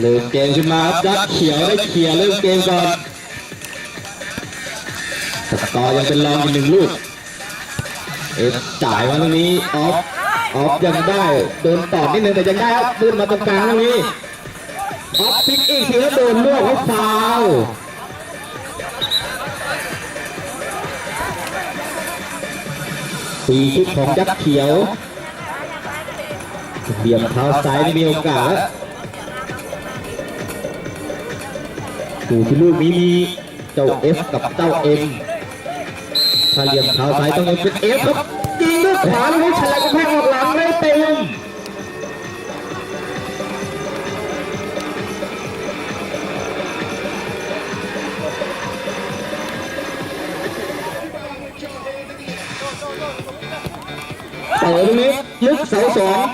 เริ่มเกมขึ้นมาครับยักษ์เขียวได้เขียวเริ่มเกมก่อนสกอร์ยังเป็นรองอีกหนึ่งลูก เอฟจ่ายมาตรงนี้ออฟออฟยังได้โดนต่อนิดนึงแต่ยังได้ครับขึ้นมาตรงกลางตรงนี้ออฟพลิกอีกทีแล้วโดนลวกเขาฟาวล์ปีคิกของยักษ์เขียวเบี่ยมเท้าซ้ายนี่มีโอกาส ดูที่ลูกนี้มีเจ้าเอฟกับเจ้าเอ็มถ้าเหลี่ยมเท้าซ้ายต้องเป็นเอฟครับยิงด้วยขวาเลยฉลับกระแทกออกหลังเลยเต็มเปิดตรงนี้ลึกเสาสอง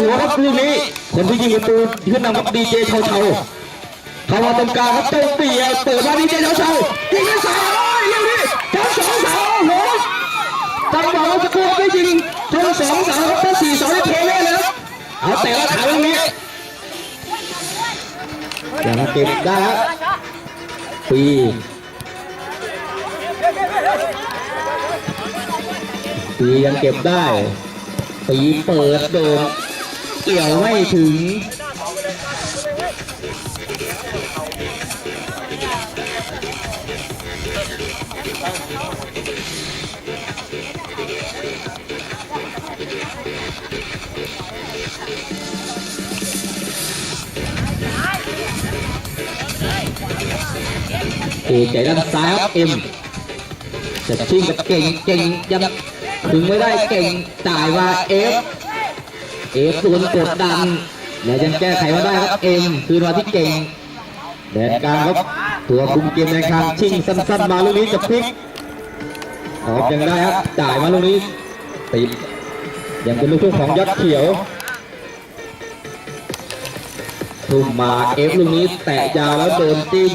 ายแล้วครับลูกนี้คนที่ยิงประตูขึ้นนำกับดีเจเชาเชาเข้ามาตรงกลางครับเจ้าเปียเปิดมาดีเจเชาเชายิงได้สายโอ้ยเร็วดิทั้งสองสาโอ้โหจังหวะเราจะกลัวไม่ยิงทั้งสองสาครับทั้งสี่เสาได้เทเลยนะครับเอาแต่ละขาตรงนี้ยังเก็บได้ครับปีปียังเก็บได้ปีเปิดโดน เกี่ยวไม่ถึงเอใจด้านซ้ายครับเอ็มจะชิงกับเก่งเก่งยังถึงไม่ได้เก่งจ่ายมาเอฟ เอฟส่วนกดดันแล้วยังแก้ไขมาได้ครับเอ็มคืนมาที่เก่งแดนกลางครับตัวคุมเกมในคางชิงสั้นๆมาลูกนี้จะพลิกออกยังได้ครับจ่ายมาลูกนี้ติดยังเป็นลูกทุ่งของยักษ์เขียวทุ่มมาเอฟลูกนี้แตะยาวแล้วโดนจิ้ม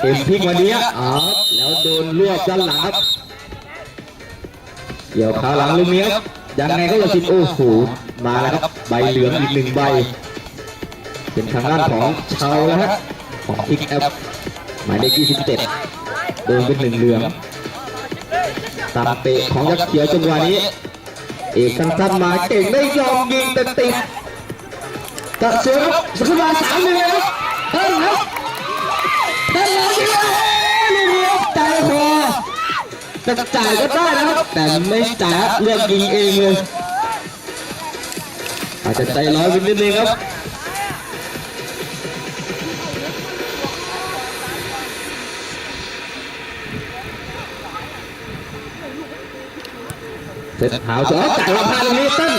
เอ็มพลิกวันนี้อ๋อแล้วโดนรวบด้านหลังครับเกี่ยวขาหลังลูกนี้ครับยังไงก็จะสิโอ้โหมาแล้วครับใบเหลืองอีกหนึ่งใบ เป็นทางด้านของเชาแล้วฮะของพิกแอปหมายเลข27โดนเป็นหนึ่งเหลืองตามเตะของยักษ์เขียวจังหวะนี้ เอกสั้นๆมาเก่งได้ยอมยิงแต่ติดกระเสือครับสกุลาสามเลยครับเฮ้ยครับ จะจ่ายก็ได้นะครับ แต่ไม่จ่ายเลือกยิงเองเลยอาจจะใจร้อนไปนิดนึงครับเสร็จหาวสอจ่ายมาพาตรงนี้เต้น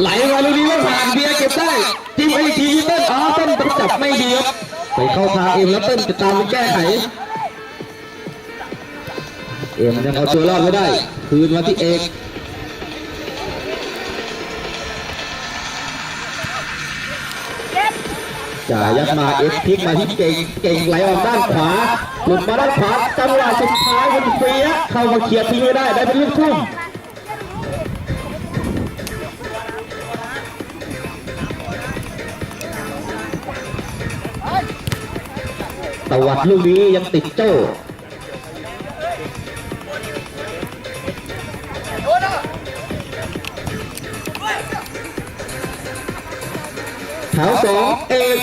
ไหลมาลูกนี้ว่าผ่านเบียร์เก็บได้จิ้มไอีกทีเต้นอ๋อเต้นต้องจับไม่ดีครับ ไปเข้าทางเอ็มแล้วเต้นจะตามไปแก้ไข เอ็มยังเอาตัวรอดไม่ได้ คืนมาที่เอกจ่ายยัดมาเอ็กพลิกมาที่เก่งเก่งไหลออกด้านขวาหลุดมาด้านขวาจังหวะสุดท้ายคนเฟียเข้ามาเคลียร์ทิ้งไม่ได้ได้เป็นลูกทุ่ม ตวัดลูกนี้ยังติดโจ้แถวสองเอก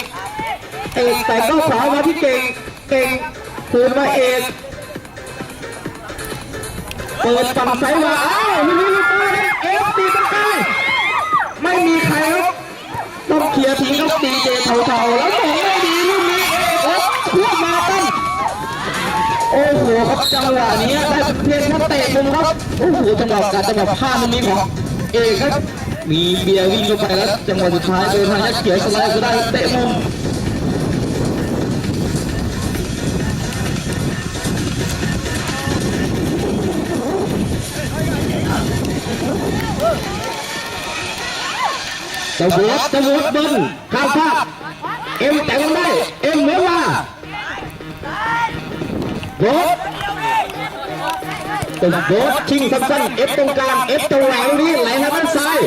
เอกแต่ก็ขวมาที่เก่งเก่งคืนมาเอกเปิดฝั่งซ้ายมาอ้าวลูกนี้ลูกปืนเอฟตีกันไปไม่มีใครครับต้องเคลียร์ทิ้งครับดีเจเทาๆแล้วส่งไม่ดี โอ้โหครับจังหวะนี้ได้เพียงแค่เตะมุมครับโอ้โหจังหวะการจังหวะพลาดตรงนี้ของเอกครับ มีเบียร์วิ่งเข้าไปแล้วจังหวะสุดท้ายโดนทางยักษ์เขียวสไลด์ก็ได้เตะมุมจะโหวตจะโหวตเบิ้ลข้ามพลาเอ็มแต่งได้เอ็ม เป็นโหวตชิงสั้นๆเอฟตรงกลางเอฟตรงหลังนี้ไหลทางด้านซ้าย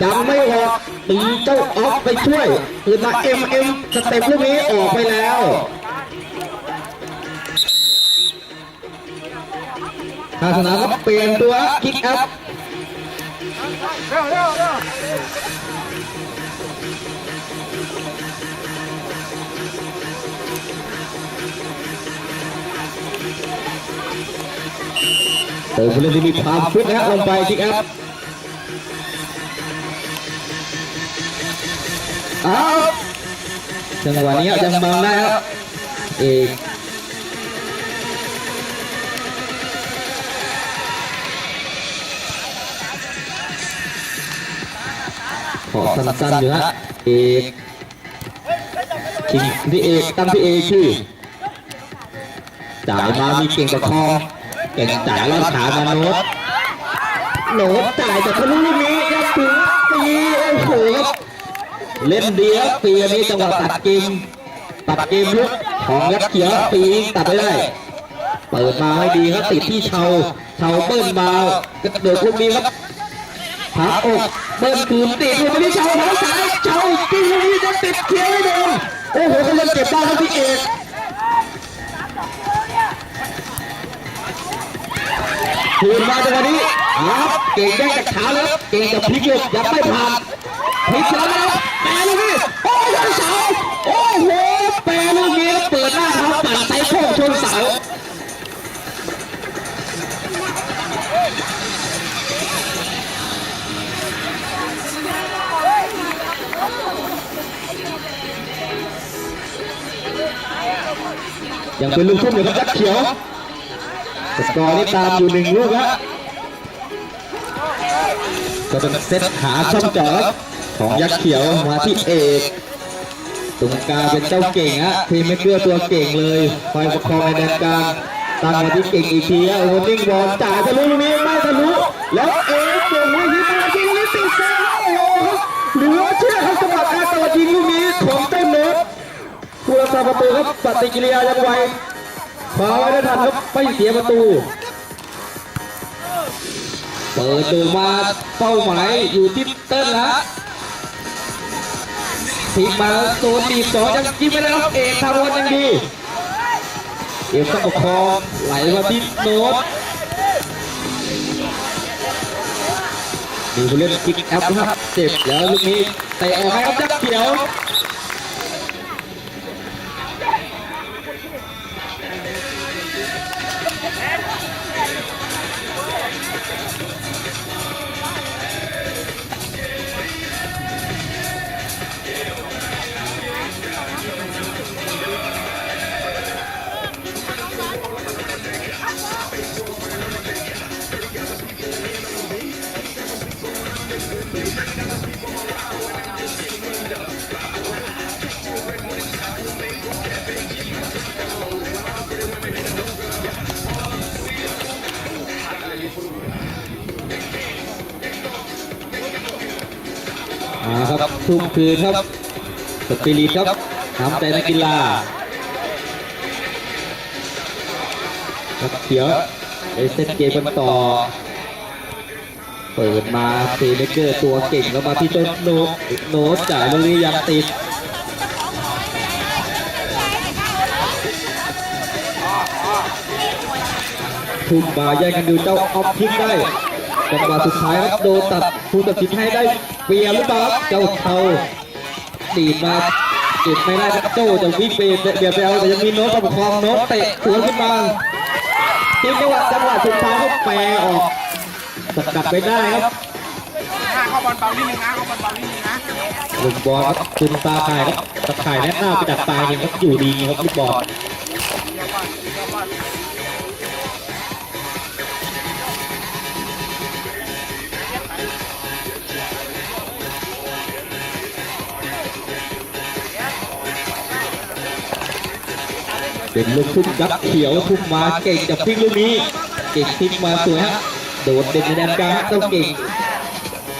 จำไม่หอกตีเจ้าออฟไปช่วยคือมาเอ็มเอ็มสเต็ปลูกนี้ออกไปแล้วทางสนามก็เปลี่ยนตัวคิกอัพเร็ว ติมผู้เล่นที่มีความฟิตนะฮะลงไปคิกอัพเอาจังหวะนี้ยังบังได้ครับเอกขอสั้นๆอยู่ฮะเอกชิงพี่เอกตั้งพี่เอกชื่อจ่ายมามีเก่งกับคอ เก่งจ่าล้วขามาโน้ตโน้ตจ่ายแต่ทะลุลูกนี้ครับถึงปีโอ้โหครับเล่นดีครับปีนี้จังหวะตัดเกมตัดเกมลุกของยักษ์เขียวปีตัดไม่ได้เปิดมาให้ดีครับติดที่เชาเชาเบิ้ลมากระโดดลูกนี้ครับขาอกเบิ้ลคืนติดลูกนี้เชาหัวสายเชาจริงลูกนี้จะติดเขียวไม่โดนโอ้โหเขาเล่นเก็บได้ครับพี่เอก คืนมาจังหวะนี้ครับเก่งได้จากขาแล้วเก่งกับพลิกลูกยังไม่ผ่านพลิกแล้วนะครับแปรลูกนี้โอ้ยเสาโอ้โหแปรลูกนี้เปิดหน้าเท้าปั่นไซโค้งชนเสายังเป็นลูกทุ่มอยู่ครับยักษ์เขียว สกอร์นี่ตามอยู่หนึ่งลูกฮะก็เป็นเซตหาช่องจอดของยักษ์เขียวมาที่เอกตรงกลางเป็นเจ้าเก่งฮะทีมไม่เกลือตัวเก่งเลยคอยประคองในแดนกลางตั้งมาที่เก่งอีกทีฮะโอ้โหนิ่งบอลจ่ายทะลุลูกนี้ไม่ทะลุแล้วเอกเก่งลูกนี้ตาจริงลูกนี้ติดเซฟโอ้โหเหลือเชื่อครับสำหรับการตะยิงลูกนี้ของเจ้าโน้ตผู้รักษาประตูครับปฏิกิริยายังไว คว้าไว้ได้ทันครับไม่เสียประตู เปิดดูมาเป้าหมายอยู่ที่เต้นละทีมมาโซนดีสองยังยิงไม่ได้ครับเอกทำวันยังดีเอกต้องประคองไหลมาที่โน้ตมีผู้เล่นกิ๊กแอปนะครับเจ็บแล้วลูกนี้เตะออกให้ครับยักษ์เขียว มาครับทุ่มคืนครับสปิริตครับน้ำใจนักกีฬาครับเขียวไอเซตเกมกันต่อ เปิดมาเซเนเกอร์ตัวเก่งแล้วมาที่เจ้าโนตโนตจ่ายลูกนี้ยังติดทุ่มมาแย่งกันดูเจ้าออฟทิ้งได้จังหวะสุดท้ายครับโดนตัดผู้ตัดสินให้ได้ เปรียบหรือเปล่าครับเจ้าเทาตีดมาติดไม่ได้ครับโจ้จะวิ่งไปเบียดไปเอาแต่ยังมีโน้ตประคองโน้ตเตะสวนขึ้นมาทีมจังหวะจังหวะสุดท้ายก็แปรออกสกัดไปได้ครับหน้าเข้าบอลเบานิดนึงนะเข้าบอลเบานิดนึงนะลูกบอลครับคุณตาข่ายครับตาข่ายแน่หน้าไปดักตายยังครับอยู่ดีครับลูกบอล เด่นเดี๋ยวก่อนเป็นลูกทุ่มยับเขียวทุ่มมาเก่งจากพลิกลูกนี้ เก่งพลิกมาสวยฮะโดดเด่นในแดนกลางเจ้าเก่ง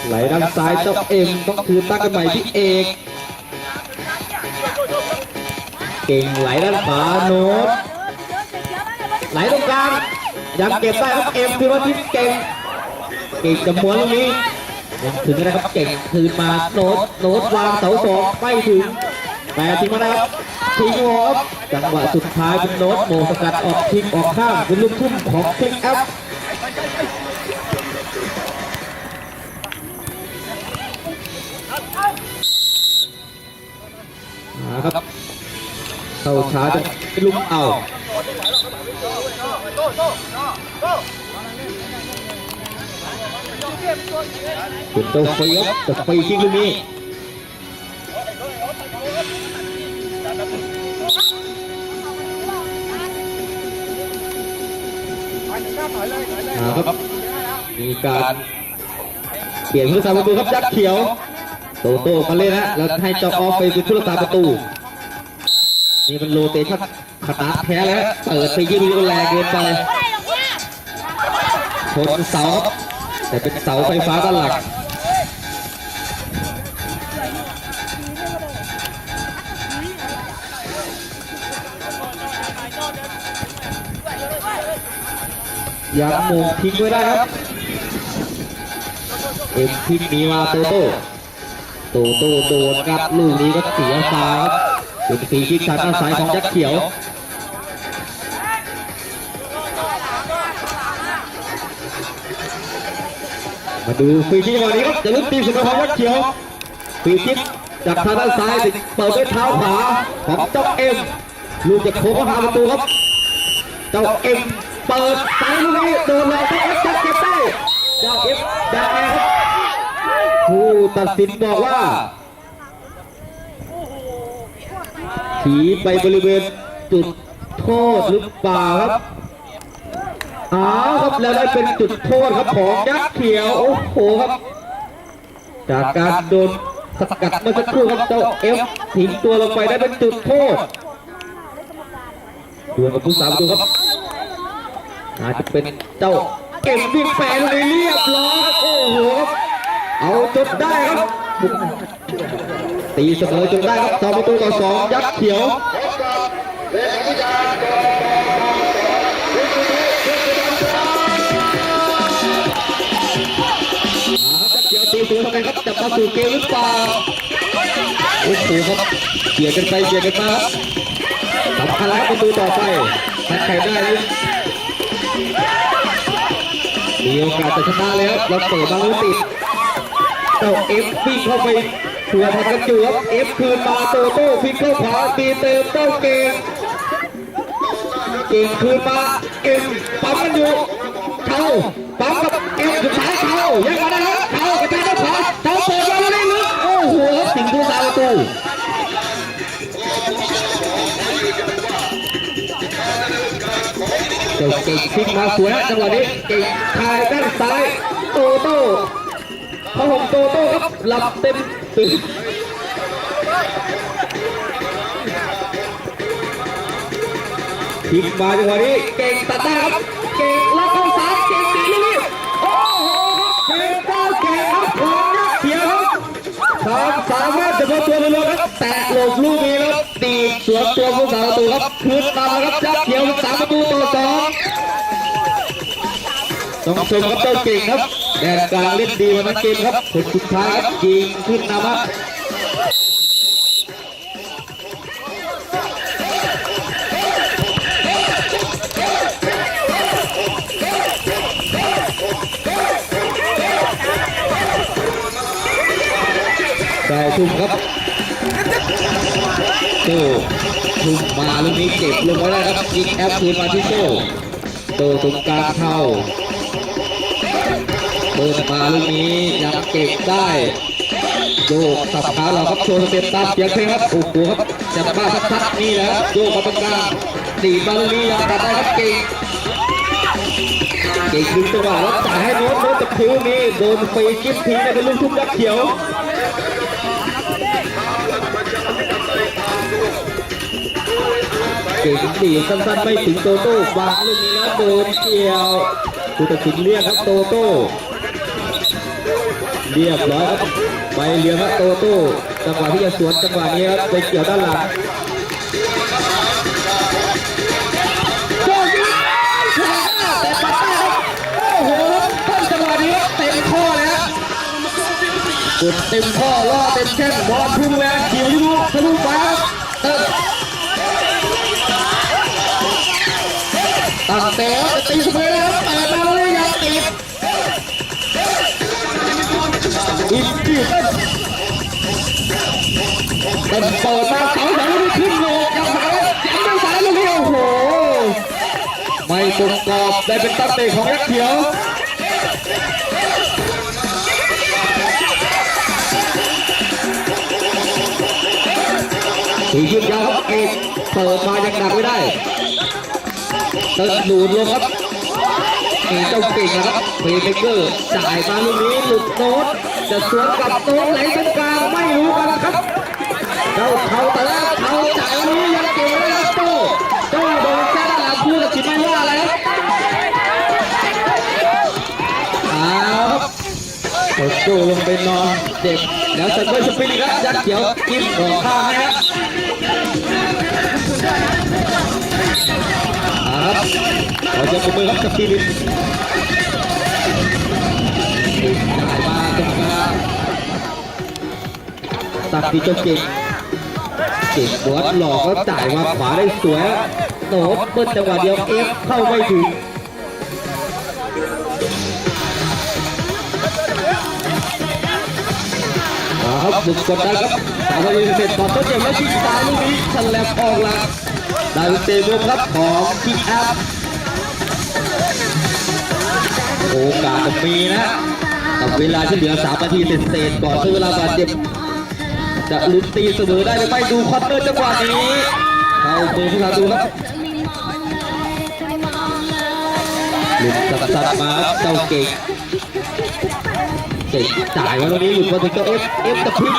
ไหลด้านซ้ายเจ้าเอ็มต้องคืนตั้งกันใหม่ที่เอกเก่งไหลด้านขวาโน้ตไหลตรงกลางยังเก็บได้ครับเอ็มคือว่าที่เก่งเก่งจะม้วนตรงนี้ยังถึงนะครับเก่งคืนมาโน้ตโน้ตวางเสาสองไม่ถึงแต่ทิ้งมาแล้วครับ ทิ้งโอครับจังหวะสุดท้ายเป็นโน้ตโมสกัดออกทิ้งออกข้างเป็นลูกทุ่มของเช็คแอปนะครับเข้าช้าจะลูกเอาเป็นตัวฟรีครับแต่ฟรีจริงลูกนี้ นะครับ มีการเปลี่ยนผู้สาประตูครับยักษ์เขียว โตโต้มาเล่นนะแล้วให้จอกออฟไปเป็นผู้รักษาประตูนี่มันโรเตชั่นขนาดแท้แล้วเปิดไปยืดแรงเกินไปชนเสาแต่เป็นเสาไฟฟ้าด้านหลัก ยังมงทิ้งไว้ได้ครับเอ็มทิ้งหนีมาโตโต้โตโต้โดนครับลูกนี้ก็เสียฟาครับเป็นฟรีคิกทางด้านซ้ายของยักษ์เขียวมาดูฟรีคิกวันนี้ครับจะลุ้นตีสุดของยักษ์เขียวฟรีคิกจากทางด้านซ้ายเปิดด้วยเท้าขวาของเจ้าเอ็มลูกจะโค้งเข้าหาประตูครับ เจ้าเอ็ม เปิดซ้ายลูกนี้โดนเราเจ้าเอฟจับเก็บได้เจ้าเอฟได้ครับผู้ตัดสินบอกว่าถีไปบริเวณจุดโทษหรือเปล่าครับอ้าวครับแล้วได้เป็นจุดโทษครับของยักษ์เขียวโอ้โหครับ จากการโดนสกัดเมื่อสักครู่ครับเจ้าเอฟทิ้งตัวลงไปได้เป็นจุดโทษดวลกับผู้สามตัวครับ อาจจะเป็นเจ้าเก็บวิ่งแฝงเลยเรียบร้อยโอ้โหครับเอาจนได้ครับตีเสมอจนได้ครับสองประตูต่อสองยักษ์เขียวยักษ์เขียวตีตัวทำไมครับจะมาสู่เกมหรือเปล่าโอ้โหครับเบียดกันไปเบียดกันมาครับสำคัญแล้วประตูต่อไปถ้าใครได้ มีโอกาสจะชนะแล้วเราเปิดบางลูกติดเจ้าเอฟวิ่งเข้าไปชัวร์พันกันอยู่ครับเอฟคืนมาโตโต้พลิกเข้าขวาตีเติมเจ้าเก่งเก่งคืนมาเอ็มปั๊มกันอยู่เขาปั๊มกับเอ็มสุดท้ายเขายังได้ครับเขากระจายเข้าขวาเขาเปิดมาแล้วได้ลึกโอ้โหสิงห์ผู้สาประตู เจ้าเก่งพลิกมาสวยนะจังหวะนี้เก่งคายด้านซ้ายโตโต้พระหงโตโต้ครับหลับเต็มตื่นพลิกมาจังหวะนี้เก่งตัดได้ครับเก่งล็อกเข้าซ้ายเก่งตีลูกนี้โอ้โหครับเป็นเก้าเก่งครับของยักษ์เขียครับความสามารถเฉพาตัวเลยครับแตะหลบลูกนี้ ตีสวนตัวผู้สาประตูครับคืนตามครับยักษ์เขียวสามประตูต่อสองต้องชมครับเจ้าเก่งครับแดนกลางเล่นดีวันนั้นเกมครับคนสุดท้ายครับยิงขึ้นนำครับได้ทุ่มครับ โต้ทุ่มาลูกนี้เก็บลงไว้ได้ครับยิงแอปคืนมาที่โต้โต้ตรงกลางเข้าเปิดมาลูกนี้ยังเก็บได้โยกสับขาเราครับโชว์สเต็ปตามเสียงเพลงครับโอ้โหครับจับบ้าชัดๆนี่และครับโยกมาตรงกลางดีดมาลูกนี้ยังตัดได้ครับเก่งเก่งดึงจังหวะแล้วจ่ายให้โน้ตโน้ตกับคิวนี้โดนฟรีกิ๊บทิ้งได้เป็นลูกทุ่งยักษ์เขียว เก่งดีสั้นๆไม่ถึงโตโต้วางลูกนี้แล้วโดนเกี่ยวผู้ตัดสินเรียกครับโตโต้เรียบร้อยครับใบเหลืองครับโตโต้จังหวะที่จะสวนจังหวะนี้ครับไปเกี่ยวด้านหลังโอ้ยขวาแต่ปัดได้ครับโอ้โหจังหวะนี้เต็มข้อเลยฮะกดเต็มข้อล่อเต็มแข้งบอลพุ่งแรงเกี่ยวอยู่ทะลุฟ้าเติม แต่จะตีเสมอแล้วแต่มาเลยยังติดอีกทีเต้นเต้นเปิดมาเสาสองลูกขึ้นโลกยังสายยังไม่สายลูกนี้โอ้โหไม่ตรงกรอบได้เป็นตั้งเตะของยักษ์เขียวสียืดยาวครับเอกเปิดมายังดักไม่ได้ เต้นหลุดลงครับมีเจ้าเก่งนะครับเฟรเบเกอร์จ่ายมาลูกนี้หลุดโน้ตจะสวนกับโน้ตไหลตรงกลางไม่รู้กันนะครับเจ้าเขาแต่ละเขาจ่ายลูกนี้ยังเก่งไม่ได้ครับโต้โต้โดนแค่ด้านหลังพูดกับจิตไม่ว่าอะไรครับครับโอ้โต้ลงไปนอนเด็กแล้วเซนเบอร์สปิริตครับยัดเขียวจิ้มออกข้างให้ครับ ครับขอเจ้ามือครับสปิริตจ่ายมาตรงกลางตัดที่จ้าเก่งเก่งบอลหลอกแล้วจ่ายมาขวาได้สวยโหนบเปิ้ลจังหวะเดียวเอฟเข้าไม่ถึงครับบุกกดดันครับสาวยืนเสร็จต่อต้นเกมแล้วชิงซ้าลูกนี้ฉลับออกหลัง ด้เป็นเตะมุมครับของคิกอัพโอกาสจะมีนะกับเวลาที่เหลือ3นาทีเศษก่อนถึงเวลาบาดเจ็บจะลุ้นตีเสมอได้หรือไม่ดูคอร์เตอร์จังหวะนี้เข้ามือผู้ทาดูครับหลุดสับสับมาเจ้าเก่งเก่งจ่ายมาตรงนี้หลุดมาถึงเจ้าเอฟเอฟตะพริก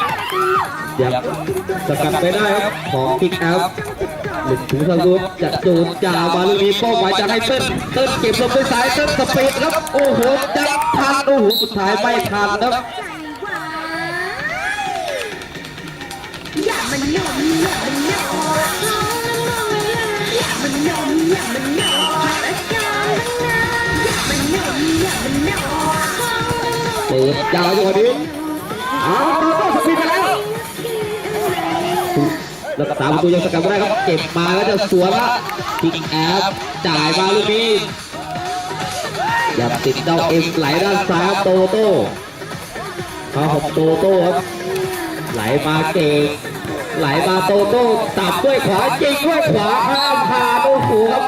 ยังสกัดไปได้ครับของคิกอัพ หลุดถึงทางรูปจะโดนจ่ามาลูกนี้ป้าหมายจะให้เติ้ลเติ้ลเก็บลงไปสายเติ้ลสเปดครับโอ้โหจับทันโอ้โหสุดท้ายไม่ทันครับอย่ามันนมอย่ามันนมอย่ามันนมอย่ามันนมอากมันนอย่ามันนมอย่ามันนมเปิดยาวจังหวะนี้เอาเราต้องสปีดไปแล้ว แล้วก็ตามประตูยังสกัดไม่ได้ครับเก็บมาแล้วจะสวนละทิกแอปจ่ายมาลูกนี้อย่าติดดาเอ็มไหลด้านซ้ายโตโต้เขาของโตโต้ครับไหลมาเก่งไหลมาโตโต้ตับด้วยขวาจริงด้วยขวาข้ามผ่าโอ้โหครับ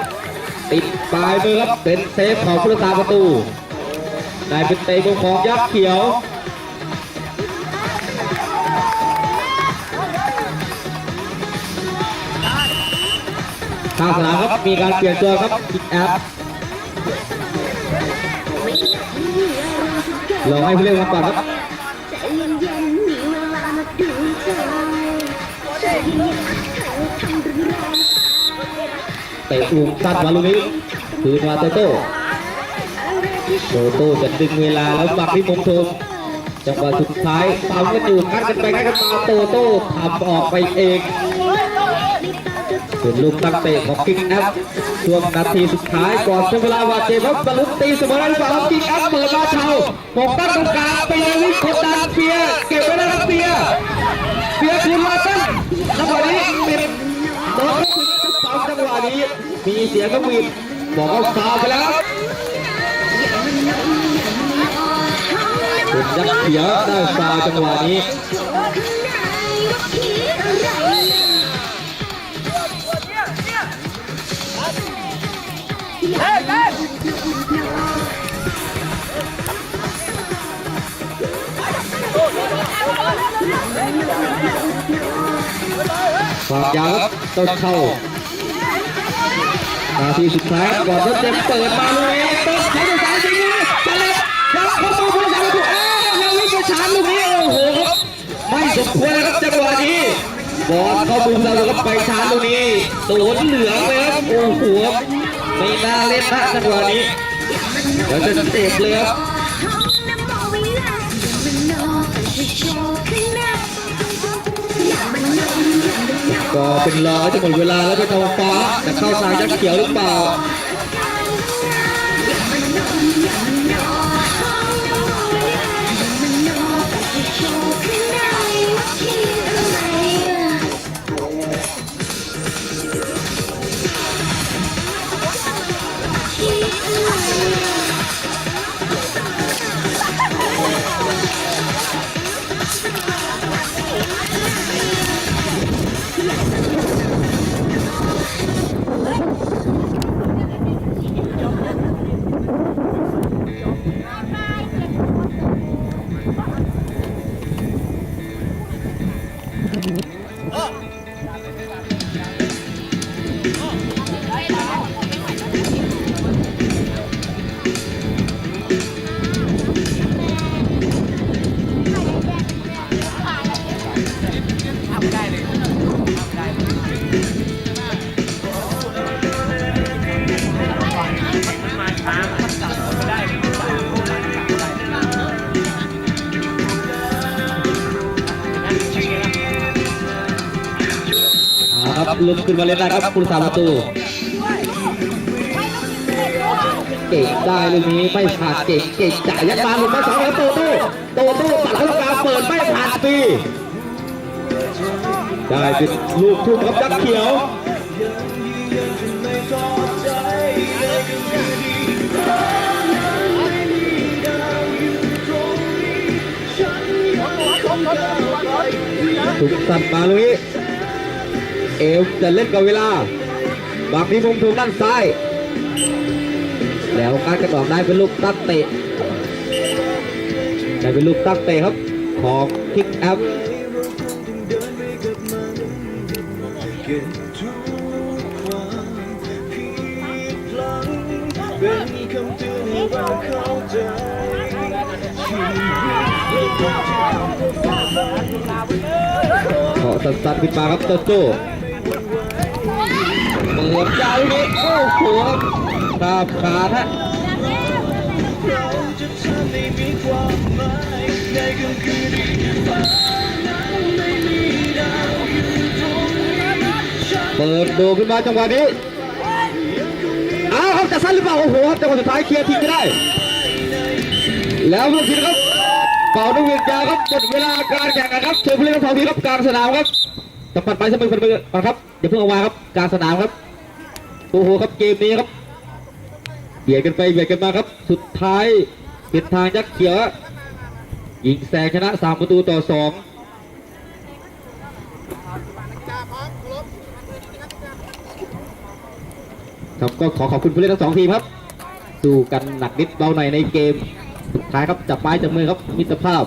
ติดปลายมือครับเป็นเซฟของผู้รักษาประตูได้เป็นเตะของยักษ์เขียว ข้างสนามครับมีการเปลี่ยนตัวครับพิกแอปลองให้ผู้เล่นมาก่อนครับเย็นๆมีเวลามาดูใจใจเย็นๆเธอทำรุนแรงตะลูกสั้นมาลูกนี้คืนมาโตโต้โตโต้จะดึงเวลาแล้วปักที่มุมโทมจังหวะสุดท้ายทำกันอยู่งัดกันไปงัดกันมาโตโต้ทำออกไปเอง ส่วนลูกตั้งเตะของกิ๊กแอปช่วงนาทีสุดท้ายก่อนจะเวลาบาดเจ็บครับบรรลุตีเสมอได้หรือเปล่ากิ๊กแอปเปิดมาเชาปกตั้งตรงกลางไปเลยวิกดดันเปียเก็บไว้ได้ครับเปียเปียคืนมาตั้งจังหวะนี้ปิดโดนถึงจังหวะนี้มีเสียงก็มีบอกว่าฟาวไปแล้วครับเป็นยักษ์เขียวได้ฟาวจังหวะนี้ ความยาวครับต้นเข้านาทีสุดท้ายก่อนทดเจ็บเปิดมาเลยต้นเขาสายจริงเลยจะเล็บยังเข้ามาผู้สาประตูเอ้ยยังวิ่งกระชานลูกนี้โอ้โหครับไม่สมควรนะครับจังหวะนี้บอลเข้ามุมเราแล้วก็ไปชาร์จลูกนี้โดนเหลืองไปครับโอ้โหไม่น่าเล่นนะจังหวะนี้แล้วจะเตะเลยครับ ก็เป็นรอจะหมดเวลาแล้วเป็นทองฟ้าจะเข้าทางยักษ์เขียวหรือเปล่า ลุกขึ้นมาเล่นได้ครับคุณสามประตู เก่งได้ลูกนี้ไม่ผ่านเก่งเก่งจ่ายยัดมาลุดมาสองแล้วโตโต้โตโต้ตัดเข้ากลางเปิดไม่ผ่านปีได้เป็นลูกทุ่มครับยักษ์เขียวถูกสัตว์มาลุย เอวจะเล่นกับเวลาบางทีมุมถูกด้านซ้าย แล้วการกระดอกได้เป็นลูกตั้งเตะได้เป็นลูกตั้งเตะครับ ของคิกแอปขอสั้นๆขึ้นมาครับโจโจ้ เปิดยาวนี้โอ้โหตาขาดฮะเปิดโดขึ้นมาจังหวะนี้เอาครับจะสั้นหรือเปล่าโอ้โหครับจังหวะสุดท้ายเคลียร์ทิ้งไม่ได้ แล้วลูกทีนะครับเป่าด้วยเวียนยาครับหมดเวลาการแข่งขันครับเชิญผู้เล่นทั้งสองทีมครับกลางสนามครับจะปัดไปสมัยปัดไปก่อครับอย่าเพิ่งเอาวางครับกลางสนามครับ โอ้โหครับเกมนี้ครับเบียดกันไปเบียดกันมาครับ สุดท้ายเป็นทางยักษ์เขียวยิงแซงชนะสามประตูต่อสองครับก็ขอขอบคุณผู้เล่นทั้งสองทีมครับ สู้กันหนักนิดเบาหน่อยในเกมสุดท้ายครับจับไม้จับมือครับมิตรภาพ